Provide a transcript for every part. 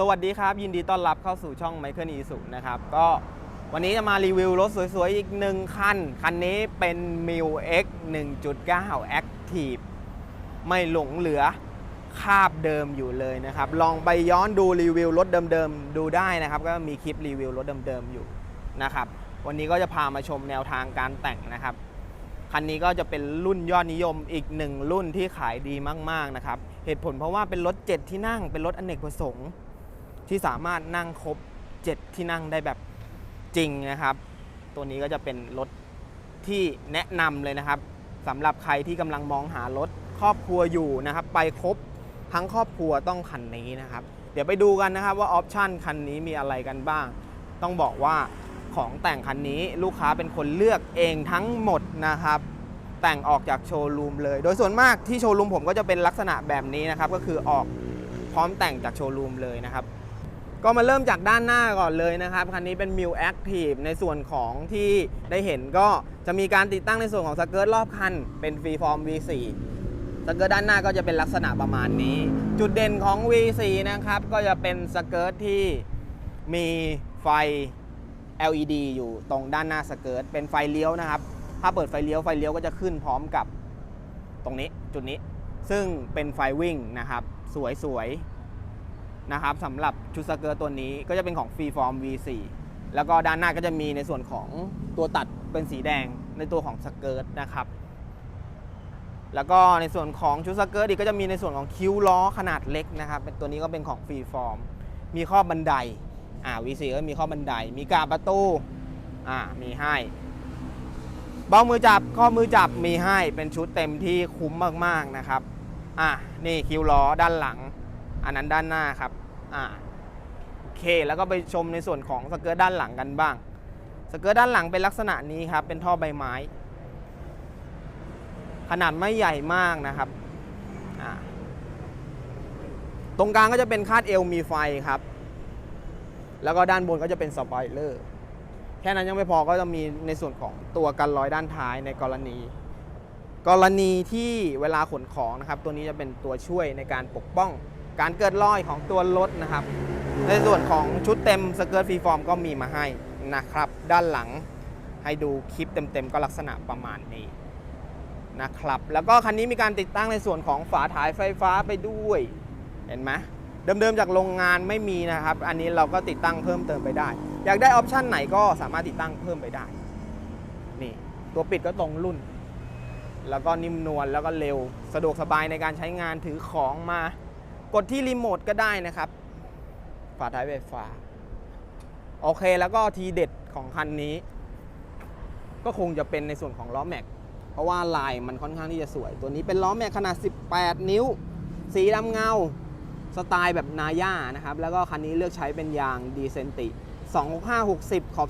สวัสดีครับ ยินดีต้อนรับเข้าสู่ช่องไมเคิลอีสุนะครับก็วันนี้จะมารีวิวรถสวยๆ อีกหนึ่งคัน คันนี้เป็น m i l X 1.9 Active ไม่หลงเหลือคาบเดิมอยู่เลยนะครับ ลองไปย้อนดูรีวิวรถเดิมๆ ดูได้นะครับ ก็มีคลิปรีวิวรถเดิมๆ อยู่นะครับ วันนี้ก็จะพามาชมแนวทางการแต่งนะครับ คันนี้ก็จะเป็นรุ่นยอดนิยมอีกหนึ่งรุ่นที่ขายดีมากๆนะครับ เหตุผลเพราะว่าเป็นรถ 7 ที่นั่ง เป็นรถอเนกประสงค์ ที่สามารถนั่งครบ 7 ที่นั่งได้แบบจริงนะครับ ตัวนี้ก็จะเป็นรถที่แนะนำเลยนะครับสำหรับใครที่กำลังมองหารถครอบครัวอยู่นะครับ ไปครบทั้งครอบครัวต้องคันนี้นะครับ เดี๋ยวไปดูกันนะครับว่าออปชันคันนี้มีอะไรกันบ้าง ต้องบอกว่าของแต่งคันนี้ลูกค้าเป็นคนเลือกเองทั้งหมดนะครับ แต่งออกจากโชว์รูมเลย โดยส่วนมากที่โชว์รูมผมก็จะเป็นลักษณะแบบนี้นะครับ ก็คือออกพร้อมแต่งจากโชว์รูมเลยนะครับ ก็มาเริ่มจากด้านหน้าก่อนเลยนะครับ คันนี้เป็น m i l Active ในส่วนของที่ได้เห็นก็จะมีการติดตั้งในส่วนของสเกิร์ตรอบคัน เป็นฟรีฟอร์ม V4 สเกิร์ตด้านหน้าก็จะเป็นลักษณะประมาณนี้ จุดเด่นของ V4 นะครับ ก็จะเป็นสเกิร์ตที่มีไฟ LED อยู่ตรงด้านหน้าสเกิร์ตเป็นไฟเลี้ยวนะครับ ถ้าเปิดไฟเลี้ยวไฟเลี้ยวก็จะขึ้นพร้อมกับตรงนี้จุดนี้ ซึ่งเป็นไฟวิ่งนะครับ สวยๆ นะครับสำหรับชุดสเกิร์ตตัวนี้ก็จะเป็นของ Freeform V4 แล้วก็ด้านหน้าก็จะมีในส่วนของตัวตัดเป็นสีแดงในตัวของสเกิร์ตนะครับ แล้วก็ในส่วนของชุดสเกิร์ตอีกก็จะมีในส่วนของคิ้วล้อขนาดเล็กนะครับเป็นตัวนี้ก็เป็นของ Freeform มีข้อบันไดอ่า V4 ก็มีข้อบันได มีกาประตูอ่ามีให้เบามือจับข้อมือจับมีให้เป็นชุดเต็มที่คุ้มมากๆนะครับอะนี่คิ้วล้อด้านหลัง อันนั้นด้านหน้าครับอะโอเคแล้วก็ไปชมในส่วนของสเกิร์ตด้านหลังกันบ้าง สเกิร์ตด้านหลังเป็นลักษณะนี้ครับ เป็นท่อใบไม้ ขนาดไม่ใหญ่มากนะครับอะตรงกลางก็จะเป็นคาดเอวมีไฟครับ แล้วก็ด้านบนก็จะเป็นสปอยเลอร์แค่นั้นยังไม่พอก็จะมีในส่วนของตัวกันรอยด้านท้ายในกรณี กรณีที่เวลาขนของนะครับ ตัวนี้จะเป็นตัวช่วยในการปกป้อง การเกิดรอยของตัวรถนะครับ ในส่วนของชุดเต็มสเกิร์ตฟรีฟอร์มก็มีมาให้นะครับ ด้านหลังให้ดูคลิปเต็มๆ ก็ลักษณะประมาณนี้นะครับแล้วก็คันนี้มีการติดตั้งในส่วนของฝาถ่ายไฟฟ้าไปด้วยเห็นไหมเดิมๆจากโรงงานไม่มีนะครับ อันนี้เราก็ติดตั้งเพิ่มเติมไปได้ อยากได้ออปชันไหนก็สามารถติดตั้งเพิ่มไปได้นี่ตัวปิดก็ตรงรุ่น แล้วก็นิ่มนวลแล้วก็เร็วสะดวกสบายในการใช้งานถือของมา กดที่รีโมทก็ได้นะครับ ฝาท้ายไฟฟ้า โอเคแล้วก็ทีเด็ดของคันนี้ ก็คงจะเป็นในส่วนของล้อแม็ก เพราะว่าลายมันค่อนข้างที่จะสวย ตัวนี้เป็นล้อแม็กขนาด 18 นิ้ว สีดำเงา สไตล์แบบนาย่านะครับ แล้วก็คันนี้เลือกใช้เป็นยางดีเซนติ 26560 ขอบ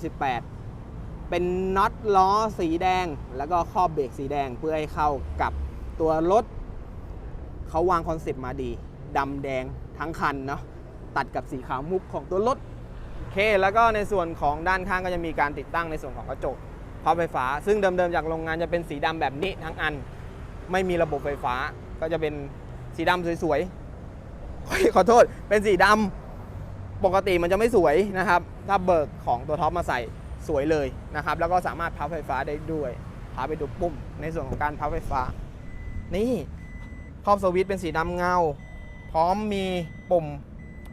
18 เป็นน็อตล้อสีแดง แล้วก็ครอบเบรกสีแดงเพื่อให้เข้ากับตัวรถเขาวางคอนเซปต์มาดี ดำแดงทั้งคันเนาะตัดกับสีขาวมุกของตัวรถโอเค แล้วก็ในส่วนของด้านข้างก็จะมีการติดตั้งในส่วนของกระจกพับไฟฟ้า ซึ่งเดิมๆจากโรงงานจะเป็นสีดำแบบนี้ทั้งอัน ไม่มีระบบไฟฟ้าก็จะเป็นสีดำสวยๆขอโทษเป็นสีดำปกติมันจะไม่สวยนะครับ ถ้าเบิกของตัวท็อปมาใส่สวยเลยนะครับ แล้วก็สามารถพับไฟฟ้าได้ด้วยพาไปดูปุ่มในส่วนของการพับไฟฟ้า นี่ครอบสวิตช์เป็นสีดำเงา พร้อมมีปุ่ม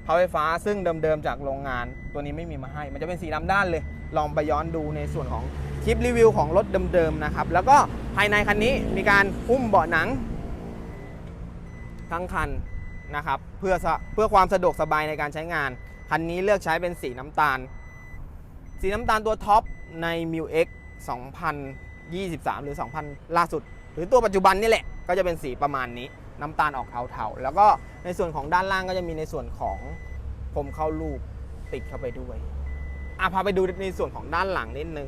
พับไฟฟ้าซึ่งเดิมๆจากโรงงานตัวนี้ไม่มีมาให้ มันจะเป็นสีดำด้านเลย ลองไปย้อนดูในส่วนของคลิปรีวิวของรถเดิมๆนะครับ แล้วก็ภายในคันนี้มีการหุ้มเบาะหนัง ทั้งคันนะครับเพื่อเพื่อความสะดวกสบายในการใช้งาน คันนี้เลือกใช้เป็นสีน้ำตาล สีน้ำตาลตัวท็อปใน m i l X 2023 หรือ 2000 ล่าสุด หรือตัวปัจจุบันนี่แหละ ก็จะเป็นสีประมาณนี้ น้ำตาลออกเทาๆแล้วก็ในส่วนของด้านล่างก็จะมีในส่วนของผมเข้าลูกติดเข้าไปด้วยอะพาไปดูในส่วนของด้านหลังนิดนึง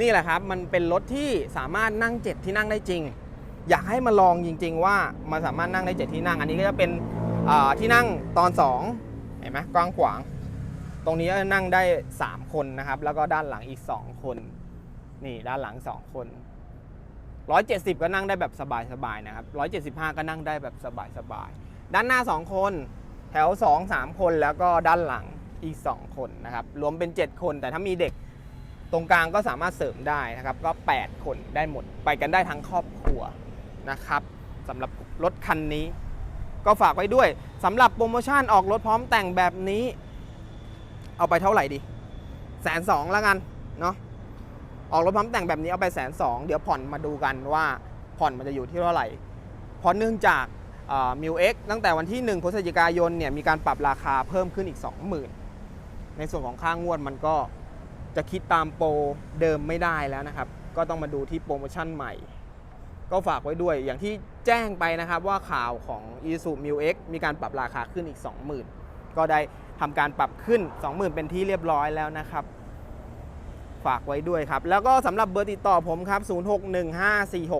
นี่แหละครับมันเป็นรถที่สามารถนั่งเจ็ดที่นั่งได้จริง อยากให้มาลองจริง ๆ ว่ามันสามารถนั่งได้เจ็ดที่นั่ง อันนี้ก็จะเป็นที่นั่งตอน 2 เห็นไหมกว้างขวาง ตรงนี้นั่งได้ 3 คนนะครับ แล้วก็ด้านหลังอีก 2 คน นี่ด้านหลัง 2 คน 170 ก็นั่งได้แบบสบายๆนะครับ 175 ก็นั่งได้แบบสบายๆ ด้านหน้า 2 คน แถว 2 3 คนแล้วก็ด้านหลังอีก 2 คนนะครับ รวมเป็น 7 คน แต่ถ้ามีเด็กตรงกลางก็สามารถเสริมได้นะครับ ก็ 8 คนได้หมด ไปกันได้ทั้งครอบครัวนะครับสำหรับรถคันนี้ ก็ฝากไว้ด้วยสำหรับโปรโมชั่นออกรถพร้อมแต่งแบบนี้ เอาไปเท่าไหร่ดีแสนสองแล้วกันเนาะ ออกรถพร้อมแต่งแบบนี้เอาไปแสนสองเดี๋ยวผ่อนมาดูกันว่าผ่อนมันจะอยู่ที่เท่าไหร่เพราะเนื่องจากมิวเอ็กตั้งแต่วันที่ 1 พฤศจิกายนเนี่ยมีการปรับราคาเพิ่มขึ้นอีก 20,000 ในส่วนของค่างวดมันก็จะคิดตามโปรเดิมไม่ได้แล้วนะครับ ก็ต้องมาดูที่โปรโมชั่นใหม่ ก็ฝากไว้ด้วยอย่างที่แจ้งไปนะครับว่าข่าวของ i s u m i x มีการปรับราคาขึ้นอีก 20,000 ก็ได้ทำการปรับขึ้น 20,000 เป็นที่เรียบร้อยแล้วนะครับ ฝากไว้ด้วยครับ แล้วก็สำหรับเบอร์ติดต่อผมครับ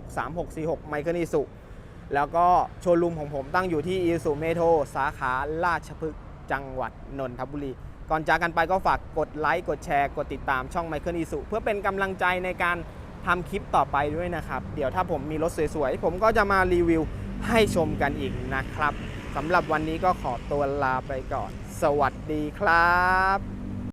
0615463646 ไมเคิลอิสุแล้วก็โชว์รูมของผมตั้งอยู่ที่อิสุเมโทสาขาราชพฤกษ์จังหวัดนนทบุรี ก่อนจากกันไปก็ฝากกดไลค์ กดแชร์ กดติดตามช่องไมเคิลอิสุเพื่อเป็นกำลังใจในการทำคลิปต่อไปด้วยนะครับ เดี๋ยวถ้าผมมีรถสวยๆ ผมก็จะมารีวิวให้ชมกันอีกนะครับสำหรับวันนี้ก็ขอตัวลาไปก่อน สวัสดีครับ